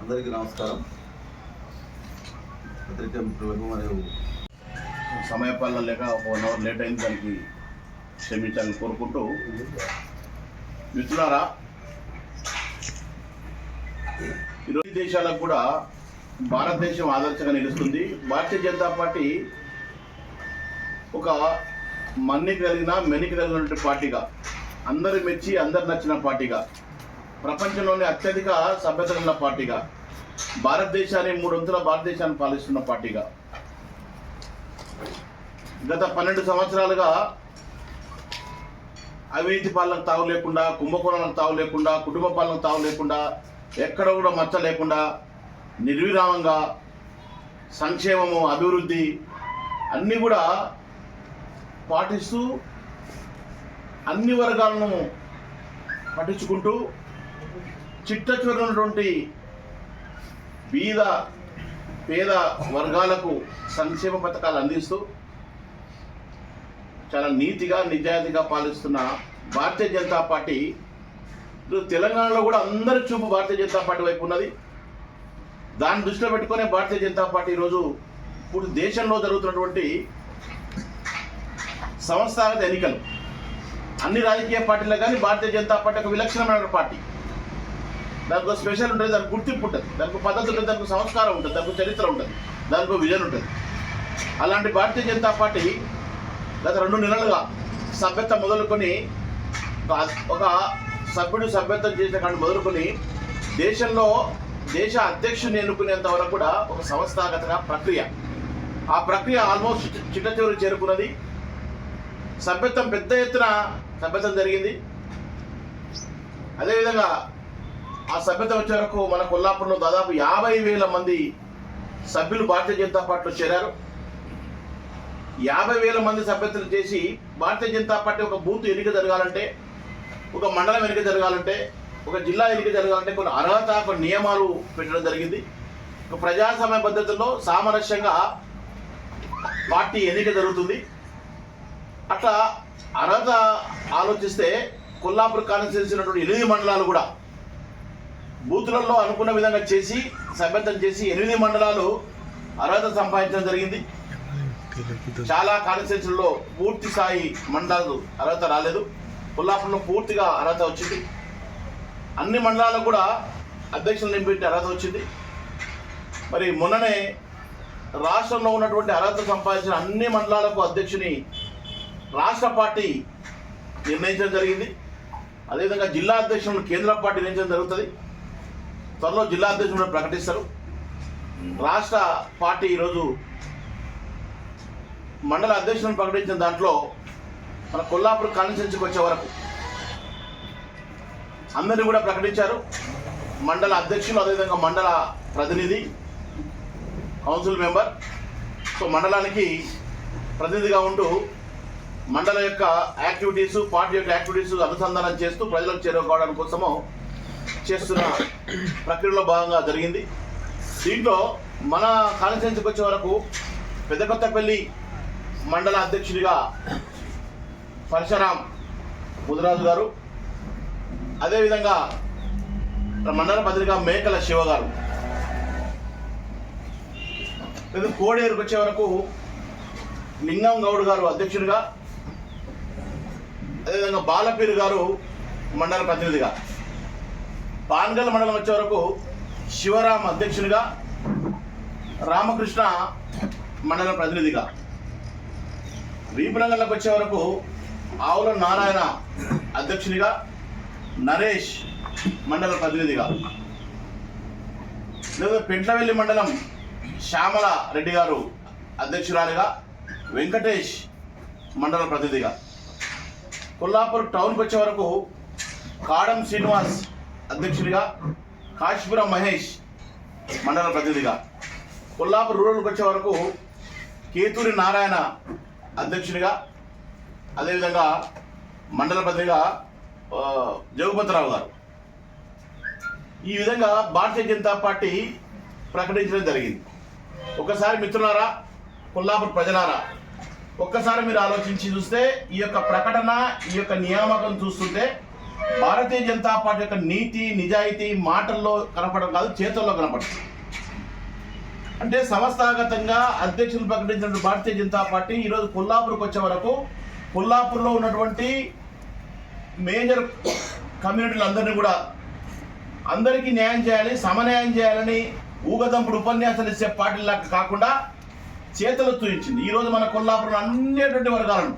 అందరికీ నమస్కారం. పత్రికా మిత్రులకు మరియు సమయపాలన లేక ఒక వన్ అవర్ లేట్ అయింది దానికి క్షమించాలని కోరుకుంటూ మిత్రులారా ఈరోజు దేశాలకు కూడా భారతదేశం ఆదర్శంగా నిలుస్తుంది. భారతీయ జనతా పార్టీ ఒక మన్ని కలిగిన మెనికి కలిగినటువంటి పార్టీగా అందరు మెచ్చి అందరు నచ్చిన పార్టీగా ప్రపంచంలోనే అత్యధిక సభ్యత ఉన్న పార్టీగా భారతదేశాన్ని మూడు వంతుల భారతదేశాన్ని పాలిస్తున్న పార్టీగా. గత పన్నెండు సంవత్సరాలుగా అవినీతి పాలనకు తావు లేకుండా కుంభకోణాలకు తావు లేకుండా కుటుంబ పాలనకు తావు లేకుండా ఎక్కడ కూడా మచ్చ లేకుండా నిర్విరామంగా సంక్షేమము అభివృద్ధి అన్నీ కూడా పాటిస్తూ అన్ని వర్గాలను పట్టించుకుంటూ చిట్ట చివరి ఉన్నటువంటి బీద పేద వర్గాలకు సంక్షేమ పథకాలు అందిస్తూ చాలా నీతిగా నిజాయితీగా పాలిస్తున్న భారతీయ జనతా పార్టీ తెలంగాణలో కూడా అందరి చూపు భారతీయ జనతా పార్టీ వైపు ఉన్నది. దాన్ని దృష్టిలో పెట్టుకునే భారతీయ జనతా పార్టీ ఈరోజు ఇప్పుడు దేశంలో జరుగుతున్నటువంటి సంస్థాగత ఎన్నికలు. అన్ని రాజకీయ పార్టీలు కానీ భారతీయ జనతా పార్టీ ఒక విలక్షణమైన పార్టీ. దానికి ఒక స్పెషల్ ఉంటుంది దానికి గుర్తింపు ఉంటుంది దానికి పద్ధతి ఉంటుంది దానికి సంస్కారం ఉంటుంది దానికి చరిత్ర ఉంటుంది దానికి విజన్ ఉంటుంది. అలాంటి భారతీయ జనతా పార్టీ గత రెండు నెలలుగా సభ్యత మొదలుకొని ఒక- ఒక సభ్యుడు సభ్యత్వం చేసిన కాడ మొదలుకొని దేశంలో దేశ అధ్యక్షుని ఎన్నుకునేంత వరకు కూడా ఒక సంస్థాగత ప్రక్రియ. ఆ ప్రక్రియ ఆల్మోస్ట్ చిట్ట చివరి చేరుకున్నది. సభ్యత్వం పెద్ద ఎత్తున సభ్యత్వం జరిగింది. అదేవిధంగా ఆ సభ్యత వచ్చే వరకు మన కొల్లాపూర్లో దాదాపు యాభై వేల మంది సభ్యులు భారతీయ జనతా పార్టీలో చేరారు. యాభై వేల మంది సభ్యతలు చేసి భారతీయ జనతా పార్టీ ఒక బూత్ ఎన్నిక జరగాలంటే ఒక మండలం ఎన్నిక జరగాలంటే ఒక జిల్లా ఎన్నిక జరగాలంటే కొన్ని అర్హత కొన్ని నియమాలు పెట్టడం జరిగింది. ప్రజాస్వామ్య పద్ధతుల్లో సామరస్యంగా పార్టీ ఎన్నిక జరుగుతుంది. అట్లా అర్హత ఆలోచిస్తే కొల్లాపూర్ కాన్స్టిట్యూన్సీ ఉన్నటువంటి ఎనిమిది మండలాలు కూడా బూతులలో అనుకున్న విధంగా చేసి సభ్యత్వం చేసి ఎనిమిది మండలాలు అర్హత సంపాదించడం జరిగింది. చాలా కాన్స్టిట్యూన్సీల్లో పూర్తి స్థాయి మండలాలు అర్హత రాలేదు. కొల్లాపూర్లో పూర్తిగా అర్హత వచ్చింది. అన్ని మండలాలకు కూడా అధ్యక్షులు నింపెట్టి అర్హత వచ్చింది. మరి మొన్ననే రాష్ట్రంలో ఉన్నటువంటి అర్హత సంపాదించిన అన్ని మండలాలకు అధ్యక్షుని రాష్ట్ర పార్టీ నిర్ణయించడం జరిగింది. అదేవిధంగా జిల్లా అధ్యక్షులను కేంద్ర పార్టీ నిర్ణయించడం జరుగుతుంది. త్వరలో జిల్లా అధ్యక్షుడు ప్రకటిస్తారు. రాష్ట్ర పార్టీ ఈరోజు మండల అధ్యక్షులను ప్రకటించిన దాంట్లో మన కొల్లాపూర్ కాన్స్టిట్యూన్సీకి వచ్చే వరకు అందరినీ కూడా ప్రకటించారు. మండల అధ్యక్షులు అదేవిధంగా మండల ప్రతినిధి కౌన్సిల్ మెంబర్. సో మండలానికి ప్రతినిధిగా ఉంటూ మండల యొక్క యాక్టివిటీస్ పార్టీ యొక్క యాక్టివిటీస్ అనుసంధానం చేస్తూ ప్రజలకు చేరుకోవడానికి కోసము చేస్తున్న ప్రక్రియలో భాగంగా జరిగింది. దీంట్లో మన కాన్స్టిట్యున్సీకి వచ్చే వరకు పెద్ద కొత్తపల్లి మండల అధ్యక్షుడిగా పరశురాం ముదిరాజు గారు అదేవిధంగా మండల పత్రిక మేకల శివ గారు. లేదా కోడేరుకు వచ్చే వరకు లింగం గౌడ్ గారు అధ్యక్షుడిగా అదేవిధంగా బాలపీరు గారు మండల ప్రతినిధిగా. పాన్గల్ మండలం వచ్చే వరకు శివరాం అధ్యక్షునిగా రామకృష్ణ మండల ప్రతినిధిగా. వీపురంగంలోకి వచ్చే వరకు ఆవుల నారాయణ అధ్యక్షునిగా నరేష్ మండల ప్రతినిధిగా. లేదా పెంట్లవెల్లి మండలం శ్యామల రెడ్డి గారు అధ్యక్షురాలిగా వెంకటేష్ మండల ప్రతినిధిగా. కొల్లాపూర్ టౌన్కి వచ్చే వరకు కాడం శ్రీనివాస్ అధ్యక్షుడిగా కాశీపురం మహేష్ మండల ప్రతినిధిగా. కొల్లాపూర్ రూరల్కి వచ్చే వరకు కేతూరి నారాయణ అధ్యక్షుడిగా అదేవిధంగా మండల ప్రతినిధిగా జగపతిరావు గారు. ఈ విధంగా భారతీయ జనతా పార్టీ ప్రకటించడం జరిగింది. ఒకసారి మిత్రులారా కొల్లాపూర్ ప్రజలారా ఒక్కసారి మీరు ఆలోచించి చూస్తే ఈ యొక్క ప్రకటన ఈ యొక్క నియామకం చూస్తుంటే భారతీయ జనతా పార్టీ యొక్క నీతి నిజాయితీ మాటల్లో కనపడడం కాదు చేతుల్లో కనపడడం అంటే సంస్థాగతంగా అధ్యక్షులు ప్రకటించిన భారతీయ జనతా పార్టీ ఈరోజు కొల్లాపూర్కి వచ్చే వరకు కొల్లాపూర్లో ఉన్నటువంటి మేజర్ కమ్యూనిటీలందరినీ కూడా అందరికీ న్యాయం చేయాలి సమన్యాయం చేయాలని ఊగదంపుడు ఉపన్యాసాలు ఇచ్చే పార్టీలాగా కాకుండా చేతులు తూయించింది ఈరోజు మన కొల్లాపురం అన్నిటువంటి వర్గాలను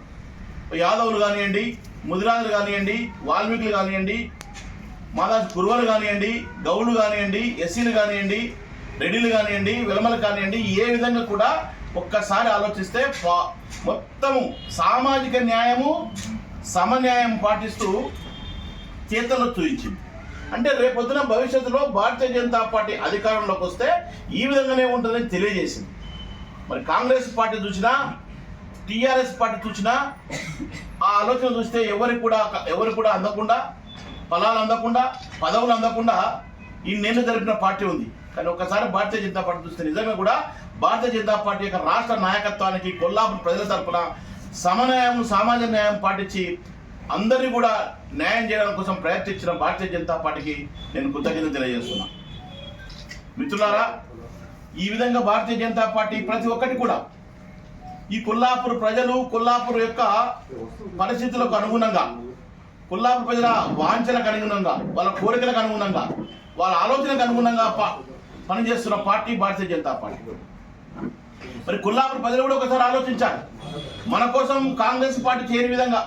యాదవులు కానివ్వండి ముదిరాజులు కానివ్వండి వాల్మీకులు కానివ్వండి మాదాస్ కురువలు కానివ్వండి గౌలు కానివ్వండి ఎస్సీలు కానివ్వండి రెడ్డిలు కానివ్వండి విలమలు కానివ్వండి ఏ విధంగా కూడా ఒక్కసారి ఆలోచిస్తే మొత్తము సామాజిక న్యాయము సమన్యాయం పాటిస్తూ చేతల్లో చూయించింది. అంటే రేపొద్దున భవిష్యత్తులో భారతీయ జనతా పార్టీ అధికారంలోకి వస్తే ఈ విధంగానే ఉంటుందని తెలియజేసింది. మరి కాంగ్రెస్ పార్టీ చూసినా టీఆర్ఎస్ పార్టీ చూసిన ఆ ఆలోచన చూస్తే ఎవరికి కూడా ఎవరికి కూడా అందకుండా ఫలాలు అందకుండా పదవులు అందకుండా ఈ జరిపిన పార్టీ ఉంది. కానీ ఒకసారి భారతీయ జనతా పార్టీ చూస్తే నిజంగా కూడా భారతీయ జనతా పార్టీ యొక్క రాష్ట్ర నాయకత్వానికి కొల్లాపూర్ ప్రజల తరఫున సమన్యాయం సామాజిక న్యాయం పాటించి అందరినీ కూడా న్యాయం చేయడం కోసం ప్రయత్నించిన భారతీయ జనతా పార్టీకి నేను కృతజ్ఞత తెలియజేస్తున్నా. మిత్రులారా ఈ విధంగా భారతీయ జనతా పార్టీ ప్రతి ఒక్కటి కూడా ఈ కొల్లాపూర్ ప్రజలు కొల్లాపూర్ యొక్క పరిస్థితులకు అనుగుణంగా కొల్లాపూర్ ప్రజల వాంఛలకు అనుగుణంగా వాళ్ళ కోరికలకు అనుగుణంగా వాళ్ళ ఆలోచనకు అనుగుణంగా పనిచేస్తున్న పార్టీ భారతీయ జనతా పార్టీ. మరి కొల్లాపూర్ ప్రజలు కూడా ఒకసారి ఆలోచించాలి. మన కోసం కాంగ్రెస్ పార్టీ చేరే విధంగా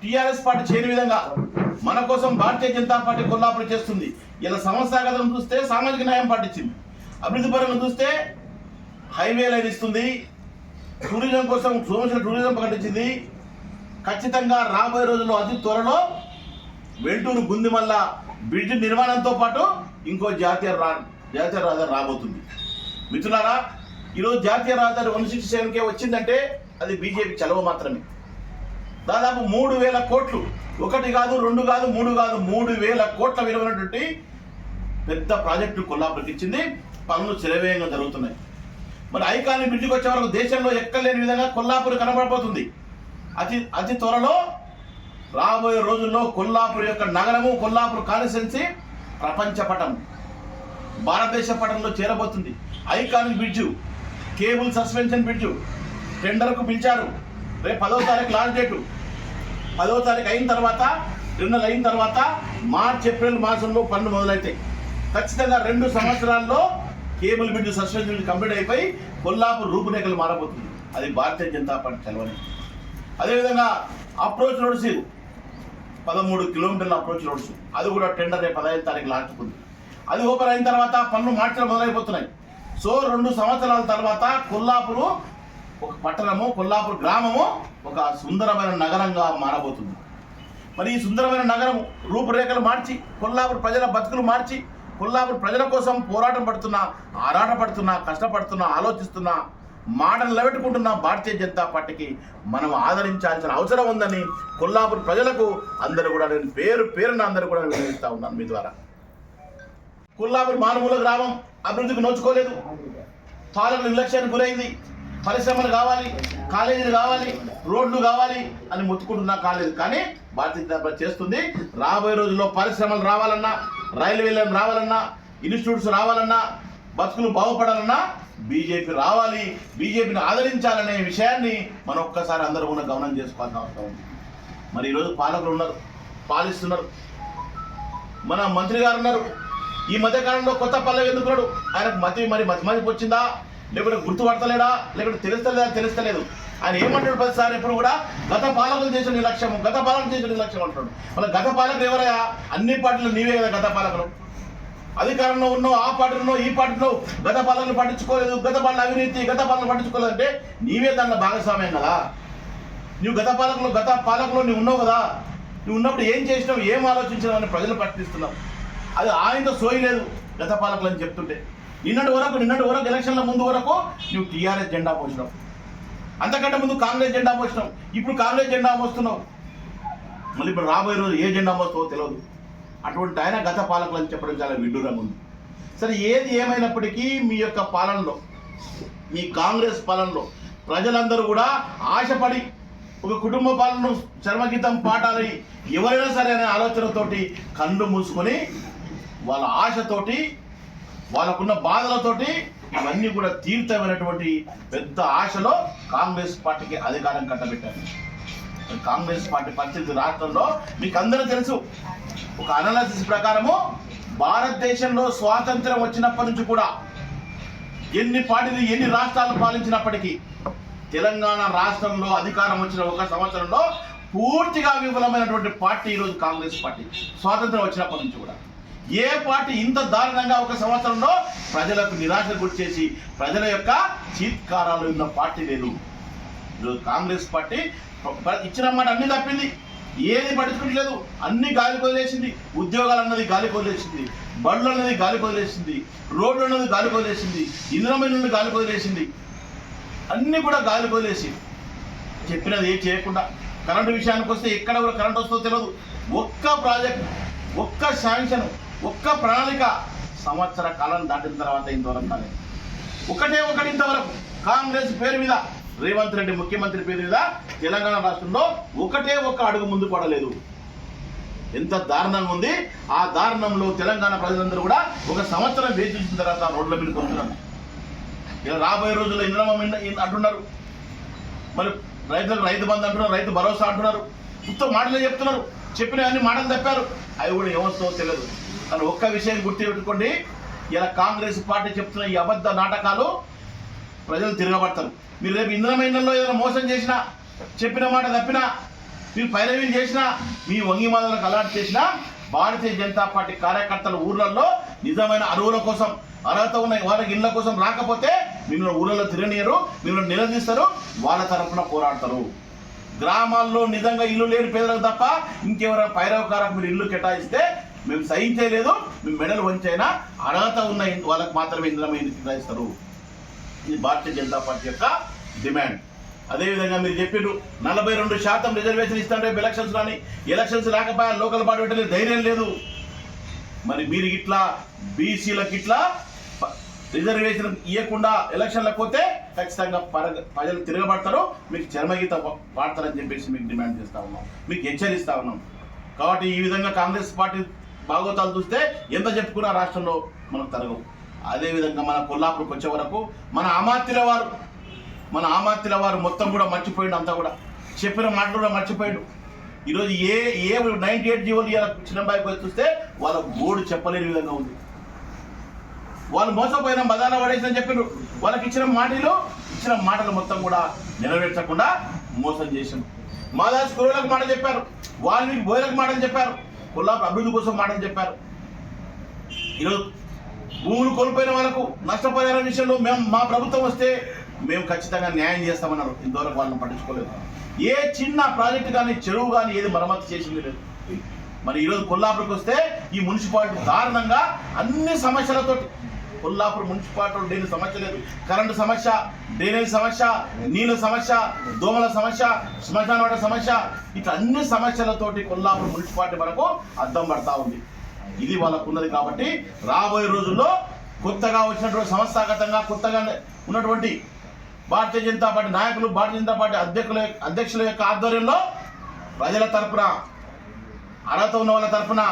టిఆర్ఎస్ పార్టీ చేరే విధంగా మన కోసం భారతీయ జనతా పార్టీ కొల్లాపూర్ చేస్తుంది. ఇలా సంస్థాగతం చూస్తే సామాజిక న్యాయం పాటించింది. అభివృద్ధి పరంగా చూస్తే హైవే లైన్ ఇస్తుంది. టూరిజం కోసం సోమేశ్వర టూరిజం ప్రకటించింది. ఖచ్చితంగా రాబోయే రోజుల్లో అతి త్వరలో వెల్టూరు గుందిమల్ల బ్రిడ్జ్ నిర్మాణంతో పాటు ఇంకో జాతీయ రా జాతీయ రహదారి రాబోతుంది. మిత్రులారా ఈరోజు జాతీయ రహదారి వన్ సిక్స్టీ సెవెన్కే వచ్చిందంటే అది బీజేపీ చలవ మాత్రమే. దాదాపు మూడు వేల కోట్లు ఒకటి కాదు రెండు కాదు మూడు కాదు మూడు వేల కోట్ల విలువైనటువంటి పెద్ద ప్రాజెక్టు కొల్లాపూర్కి ఇచ్చింది పనులు శరవేగంగా జరుగుతున్నాయి. మరి ఐకానిక్ బ్రిడ్జికి వచ్చే వరకు దేశంలో ఎక్కలేని విధంగా కొల్లాపూర్ కనబడబోతుంది. అతి అతి త్వరలో రాబోయే రోజుల్లో కొల్లాపూర్ యొక్క నగరము కొల్లాపూర్ కాన్స్టిట్యున్సీ ప్రపంచ పటం భారతదేశ పటంలో చేరబోతుంది. Iconic bridge cable suspension bridge టెండర్కు పిలిచారు. రేపు పదో తారీఖు లాస్ట్ డేటు. పదో తారీఖు అయిన తర్వాత రెండు అయిన తర్వాత మార్చ్ ఏప్రిల్ మాసంలో పనులు మొదలవుతాయి ఖచ్చితంగా రెండు సంవత్సరాల్లో cable bridge suspension bridge complete అయిపోయి కొల్లాపూర్ రూపురేఖలు మారబోతుంది. అది భారతీయ జనతా పార్టీ చలవని. అదేవిధంగా అప్రోచ్ రోడ్స్ పదమూడు కిలోమీటర్ల అప్రోచ్ రోడ్స్ అది కూడా టెండర్ రేపు పదహైదు తారీఖు లాచుకుంది అది ఓపెన్ అయిన తర్వాత పనులు మార్చడం మొదలైపోతున్నాయి. సో రెండు సంవత్సరాల తర్వాత కొల్లాపూరు ఒక పట్టణము కొల్లాపూర్ గ్రామము ఒక సుందరమైన నగరంగా మారబోతుంది. మరి ఈ సుందరమైన నగరం రూపురేఖలు మార్చి కొల్లాపూర్ ప్రజల బతుకులు మార్చి కొల్లాపూర్ ప్రజల కోసం పోరాటం పడుతున్నా ఆరాట పడుతున్నా కష్టపడుతున్నా ఆలోచిస్తున్నా మాటలు నిలబెట్టుకుంటున్న భారతీయ జనతా పార్టీకి మనం ఆదరించాల్సిన అవసరం ఉందని కొల్లాపూర్ ప్రజలకు అందరూ కూడా నేను పేరు పేరున అందరూ కూడా వినియోగిస్తా ఉన్నాను మీ ద్వారా. కొల్లాపూర్ మానుమూల గ్రామం అభివృద్ధికి నోచుకోలేదు. పాలన నిర్లక్ష్యానికి గురైంది. పరిశ్రమలు కావాలి కాలేజీలు కావాలి రోడ్లు కావాలి అని మొత్తుకుంటున్నా కాలేదు. కానీ భారతీయ జనతా పార్టీ చేస్తుంది. రాబోయే రోజుల్లో పరిశ్రమలు రావాలన్నా రైలు లైన్ రావాలన్నా ఇన్స్టిట్యూట్స్ రావాలన్నా బతుకులు బాగుపడాలన్నా బీజేపీ రావాలి. బీజేపీని ఆదరించాలనే విషయాన్ని మనం ఒక్కసారి అందరూ కూడా గమనం చేసుకోవాల్సిన అవసరం ఉంది. మరి ఈరోజు పాలకులు ఉన్నారు పాలిస్తున్నారు. మన మంత్రి గారు ఉన్నారు. ఈ మధ్య కాలంలో కొత్త పల్లవి ఎందుకున్నాడు ఆయనకు మతి మరి మతి మతికి వచ్చిందా లేకుంటే గుర్తుపడతలేడా? లేకుంటే తెలుస్తలేదా? తెలుస్తలేదు. ఆయన ఏమంటాడు ప్రతిసారి? ఎప్పుడు కూడా గత పాలకులు చేసిన నిర్లక్ష్యం గత పాలకులు చేసిన నిర్లక్ష్యం అంటాడు. మళ్ళీ గత పాలకులు ఎవరయ్యా? అన్ని పార్టీలు నీవే కదా గత పాలకులు. అధికారంలో ఉన్నావు ఆ పార్టీలో ఈ పార్టీలో గత పాలనలు పట్టించుకోలేదు గత పాలన అవినీతి గత పాలన పట్టించుకోలేదంటే నీవే దాంట్లో భాగస్వామ్యం కదా. నువ్వు గత పాలకులు గత పాలకులు నువ్వు ఉన్నావు కదా. నువ్వు ఉన్నప్పుడు ఏం చేసినావు ఏం ఆలోచించినావు అని ప్రజలు ప్రశ్నిస్తున్నావు అది ఆయనతో సోయలేదు గత పాలకులు అని చెప్తుంటే. నిన్నటి వరకు నిన్నటి వరకు ఎలక్షన్ల ముందు వరకు నువ్వు టీఆర్ఎస్ జెండా పోసినావు. అంతకంటే ముందు కాంగ్రెస్ జెండా మోసినాం. ఇప్పుడు కాంగ్రెస్ జెండా మోస్తున్నాం. మళ్ళీ ఇప్పుడు రాబోయే రోజు ఏ జెండా మోస్తావో తెలియదు అటువంటి ఆయన గత పాలకులు అని చెప్పడం చాలా విడ్డూరంగా ఉంది. సరే ఏది ఏమైనప్పటికీ మీ యొక్క పాలనలో మీ కాంగ్రెస్ పాలనలో ప్రజలందరూ కూడా ఆశపడి ఒక కుటుంబ పాలన చర్మగీతం పాడాలి ఎవరైనా సరే అనే ఆలోచనతోటి కళ్ళు మూసుకొని వాళ్ళ ఆశతోటి వాళ్ళకున్న బాధలతోటి ఇవన్నీ కూడా తీర్థమైనటువంటి పెద్ద ఆశలో కాంగ్రెస్ పార్టీకి అధికారం కట్టబెట్టారు. కాంగ్రెస్ పార్టీ పరిస్థితి రాష్ట్రంలో మీకు అందరూ తెలుసు ఒక అనాలసిస్ ప్రకారము భారతదేశంలో స్వాతంత్రం వచ్చినప్పటి నుంచి కూడా ఎన్ని పార్టీలు ఎన్ని రాష్ట్రాలు పాలించినప్పటికీ తెలంగాణ రాష్ట్రంలో అధికారం వచ్చిన ఒక సంవత్సరంలో పూర్తిగా విఫలమైనటువంటి పార్టీ ఈరోజు కాంగ్రెస్ పార్టీ. స్వాతంత్రం వచ్చినప్పటి నుంచి కూడా. ఏ పార్టీ ఇంత దారుణంగా ఒక సంవత్సరంలో ప్రజలకు నిరాశ గురిచేసి ప్రజల యొక్క చీత్కారాలు ఉన్న పార్టీ లేదు ఈరోజు కాంగ్రెస్ పార్టీ ఇచ్చినమాట ఇచ్చిన మాట అన్ని తప్పింది. ఏది పట్టించుకోవట్లేదు అన్ని గాలి కొదిలేసింది. ఉద్యోగాలు అన్నది గాలి కొదిలేసింది. బళ్ళు అన్నది గాలి కొదిలేసింది. రోడ్లు అన్నది గాలి కొదిలేసింది. ఇంద్రమైన గాలి కొదిలేసింది. అన్నీ కూడా గాలి కొదిలేసి చెప్పినది ఏం చేయకుండా కరెంటు విషయానికి వస్తే ఎక్కడ కూడా కరెంట్ వస్తుందో తెలియదు ఒక్క ప్రాజెక్ట్ ఒక్క శాంక్షన్ ఒక్క ప్రణాళిక సంవత్సర కాలం దాటిన తర్వాత ఇంతవరకు కాలేదు. ఒకటే ఒకటి ఇంతవరకు. కాంగ్రెస్ పేరు మీద రేవంత్ రెడ్డి ముఖ్యమంత్రి పేరు మీద తెలంగాణ రాష్ట్రంలో ఒకటే ఒక్క అడుగు ముందు పడలేదు. ఎంత దారుణంగా ఉంది. ఆ దారుణంలో తెలంగాణ ప్రజలందరూ కూడా ఒక సంవత్సరం వేచి చూసిన తర్వాత రోడ్ల మీద కొంటున్నారు ఇలా రాబోయే రోజుల్లో ఇంద్రమ అంటున్నారు. మరి రైతులకు రైతు బంధు అంటున్నారు రైతు భరోసా అంటున్నారు. మొత్తం మాటలే చెప్తున్నారు. చెప్పిన అన్ని మాటలు తప్పారు. అవి కూడా ఏమొస్తుందో తెలియదు. కానీ ఒక్క విషయం గుర్తుపెట్టుకోండి. ఇలా కాంగ్రెస్ పార్టీ చెప్తున్న ఈ అబద్ధ నాటకాలు ప్రజలు తిరగబడతారు. మీరు రేపు ఇంద్రమైనంలో ఏదైనా మోసం చేసినా చెప్పిన మాట తప్పినా మీరు పైరవీలు చేసినా మీ వంగి మాదలకు అలర్ట్ చేసినా భారతీయ జనతా పార్టీ కార్యకర్తల ఊర్లలో నిజమైన అరువుల కోసం అర్హత ఉన్న వాళ్ళకి ఇళ్ళ కోసం రాకపోతే మిమ్మల్ని ఊళ్ళలో తిరగనీయరు మిమ్మల్ని నిలదీస్తారు వాళ్ళ తరఫున పోరాడతారు. గ్రామాల్లో నిజంగా ఇల్లు లేని పేదలకు తప్ప ఇంకెవరైనా పైరవకారకు మీరు ఇల్లు కేటాయిస్తే మేము సహించలేదు మేము మెడలు వంచైనా అర్హత ఉన్న వాళ్ళకి మాత్రమే ఇంద్రమైన కేటాయిస్తారు. ఇది భారతీయ జనతా పార్టీ యొక్క డిమాండ్. అదేవిధంగా మీరు చెప్పిండ్రు నలభై రెండు శాతం రిజర్వేషన్ ఇస్తాంటే ఎలక్షన్స్ కానీ ఎలక్షన్స్ రాకపోయా లోకల్ పార్టీ పెట్టలేదు ధైర్యం లేదు. మరి మీరు ఇట్లా బీసీలకు ఇట్లా రిజర్వేషన్ ఇవ్వకుండా ఎలక్షన్లకు పోతే ఖచ్చితంగా ప్రజలు తిరగబడతారు. మీకు చర్మగీత ప- పాడతారని చెప్పేసి మీకు డిమాండ్ చేస్తా ఉన్నాం. మీకు హెచ్చరిస్తా ఉన్నాం. కాబట్టి ఈ విధంగా కాంగ్రెస్ పార్టీ భాగవతాలు చూస్తే ఎంత చెప్పుకున్నా రాష్ట్రంలో మనకు తరగవు అదేవిధంగా మన కొల్లాపూర్కి వచ్చే వరకు మన అమాత్యుల వారు మన అమాత్యుల వారు మొత్తం కూడా మర్చిపోయిండు అంతా కూడా. చెప్పిన మాటలు కూడా మర్చిపోయాడు. ఈరోజు ఏ ఏ నైన్టీ ఎయిట్ జీవోలు ఇవాళ చిన్నబాయి పోయి చూస్తే వాళ్ళ గోడు చెప్పలేని విధంగా ఉంది. వాళ్ళు మోసపోయిన బదాన పడేసిందని చెప్పారు వాళ్ళకి ఇచ్చిన మాటలు ఇచ్చిన మాటలు మొత్తం కూడా నెరవేర్చకుండా మోసం చేశారు మాదాస్ కురువులకు మాట చెప్పారు. వాళ్ళకి బోయలకు మాటలు చెప్పారు. కొల్లాపు అభివృద్ధి కోసం మాటలు చెప్పారు. ఈరోజు భూములు కోల్పోయిన వాళ్ళకు నష్టపరిహారం విషయంలో మేము మా ప్రభుత్వం వస్తే మేము ఖచ్చితంగా న్యాయం చేస్తామన్నారు. ఇంతవరకు వాళ్ళని పట్టించుకోలేదు. ఏ చిన్న ప్రాజెక్టు కానీ చెరువు కానీ ఏది మరమ్మతు చేసింది లేదు. మరి ఈరోజు కొల్లాపురికి వస్తే ఈ మున్సిపాలిటీ దారుణంగా అన్ని సమస్యలతోటి కొల్లాపూర్ మున్సిపాలిటీలో దేని సమస్య లేదు. కరెంటు సమస్య డ్రైనేజ్ సమస్య నీళ్ళ సమస్య దోమల సమస్య శ్మశాన సమస్య ఇట్లా అన్ని సమస్యలతోటి కొల్లాపూర్ మున్సిపాలిటీ వరకు అద్దం పడతా ఉంది. ఇది వాళ్ళకు ఉన్నది కాబట్టి రాబోయే రోజుల్లో కొత్తగా వచ్చినటువంటి సంస్థాగతంగా కొత్తగా ఉన్నటువంటి భారతీయ జనతా పార్టీ నాయకులు భారతీయ జనతా పార్టీ అధ్యక్షుల అధ్యక్షుల యొక్క ఆధ్వర్యంలో ప్రజల తరపున అర్హత ఉన్న వాళ్ళ తరపున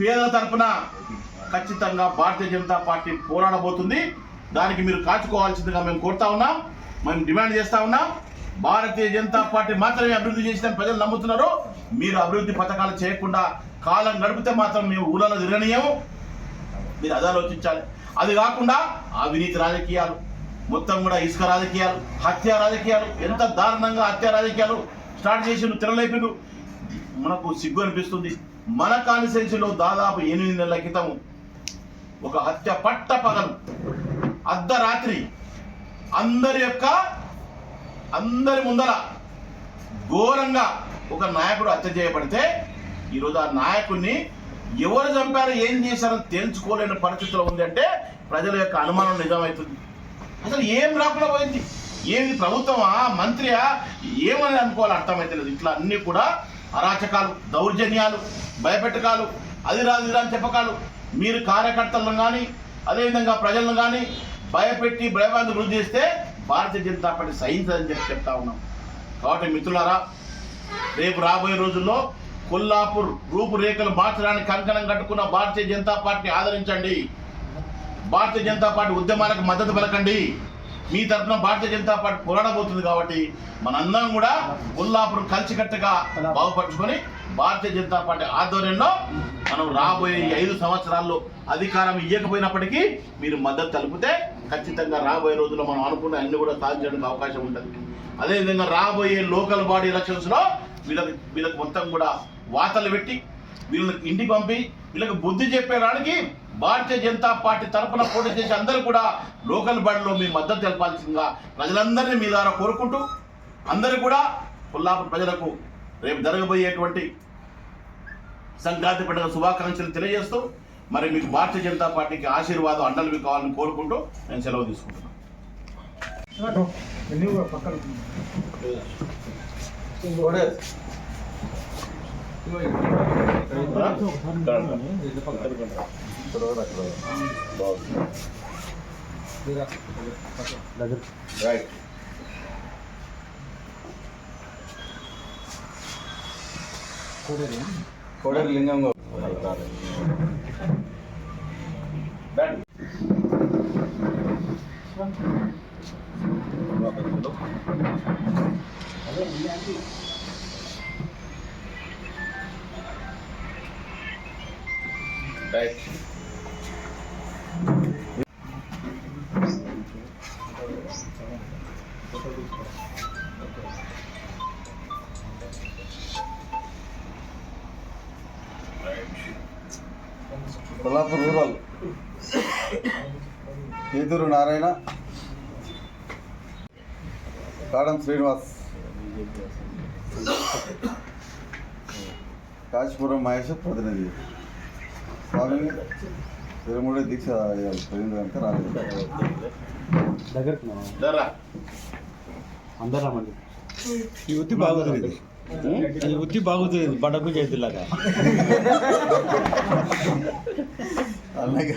పేదల తరపున ఖచ్చితంగా భారతీయ జనతా పార్టీ పోరాడబోతుంది. దానికి మీరు కాచుకోవాల్సిందిగా మేము కోరుతా ఉన్నాం. మేము డిమాండ్ చేస్తా ఉన్నాం. భారతీయ జనతా పార్టీ మాత్రమే అభివృద్ధి చేసిందని ప్రజలు నమ్ముతున్నారు. మీరు అభివృద్ధి పథకాలు చేయకుండా కాలం గడిపితే మాత్రం మేము ఊళ్ళలో తిరగనీయము. మీరు అది ఆలోచించాలి. అది కాకుండా అవినీతి రాజకీయాలు మొత్తం కూడా ఇసుక రాజకీయాలు హత్య రాజకీయాలు ఎంత దారుణంగా హత్య రాజకీయాలు స్టార్ట్ చేసి తిరలేపిడు మనకు సిగ్గు అనిపిస్తుంది. మన కాన్స్టిట్యున్సీలో దాదాపు ఎనిమిది నెలల క్రితం ఒక హత్య పట్ట పగలు అర్ధరాత్రి అందరి యొక్క అందరి ముందర ఘోరంగా ఒక నాయకుడు హత్య చేయబడితే ఈరోజు ఆ నాయకుడిని ఎవరు చంపారో ఏం చేశారో తెలుసుకోలేని పరిస్థితిలో ఉంది అంటే ప్రజల యొక్క అనుమానం నిజమవుతుంది. అసలు ఏం రాకుండా పోయింది? ఏది ప్రభుత్వమా మంత్రియా ఏమని అనుకోవాలి అర్థమైతలేదు. ఇట్లా అన్నీ కూడా అరాచకాలు దౌర్జన్యాలు భయపెట్టకాలు అది రాదు ఇది అని చెప్పకాలు. మీరు కార్యకర్తలను కానీ అదేవిధంగా ప్రజలను కానీ భయపెట్టి భయభ్రాంతి వృద్ధి చేస్తే భారతీయ జనతా పార్టీ సహించదని చెప్పి చెప్తా ఉన్నాం. కాబట్టి మిత్రులారా రేపు రాబోయే రోజుల్లో కొల్లాపూర్ రూపురేఖలు మార్చడానికి కంకణం కట్టుకున్న భారతీయ జనతా పార్టీ ఆదరించండి. భారతీయ జనతా పార్టీ ఉద్యమాలకు మద్దతు పలకండి. మీ తరఫున భారతీయ జనతా పార్టీ పోరాడబోతుంది కాబట్టి మనందరం కూడా కొల్లాపురం కలిసికట్టుగా బాగుపరుచుకొని భారతీయ జనతా పార్టీ ఆధ్వర్యంలో మనం రాబోయే ఐదు సంవత్సరాల్లో అధికారం ఇవ్వకపోయినప్పటికీ మీరు మద్దతు తెలిపితే ఖచ్చితంగా రాబోయే రోజుల్లో మనం అనుకున్న అన్ని కూడా సాధించడానికి అవకాశం ఉంటుంది. అదేవిధంగా రాబోయే లోకల్ బాడీ ఎలక్షన్స్లో వీళ్ళకి వీళ్ళకి మొత్తం కూడా వార్తలు పెట్టి వీళ్ళని ఇంటికి పంపి వీళ్ళకి బుద్ధి చెప్పేదానికి భారతీయ జనతా పార్టీ తరపున పోటీ చేసి అందరూ కూడా లోకల్ బడిలో మీ మద్దతు తెలపాల్సిందిగా ప్రజలందరినీ మీ ద్వారా కోరుకుంటూ అందరూ కూడా కొల్లాపూర్ ప్రజలకు రేపు జరగబోయేటువంటి సంక్రాంతి పండుగ శుభాకాంక్షలు తెలియజేస్తూ మరి మీకు భారతీయ జనతా పార్టీకి ఆశీర్వాదం అండలు మీకు కావాలని కోరుకుంటూ నేను సెలవు తీసుకుంటున్నాను రైట్ కోడేరు లింగం రండి. నారాయణ. కాడం శ్రీనివాస్. కాశీపురం మహేష్ ప్రతినిధి. స్వామి తిరుమూడి దీక్ష కనుక రాలేదు. అందరం ఈ ఉత్తి బాగుతుంది ఈ ఉత్తి బాగుతుంది బడకు చేతిలాగా అలాగే.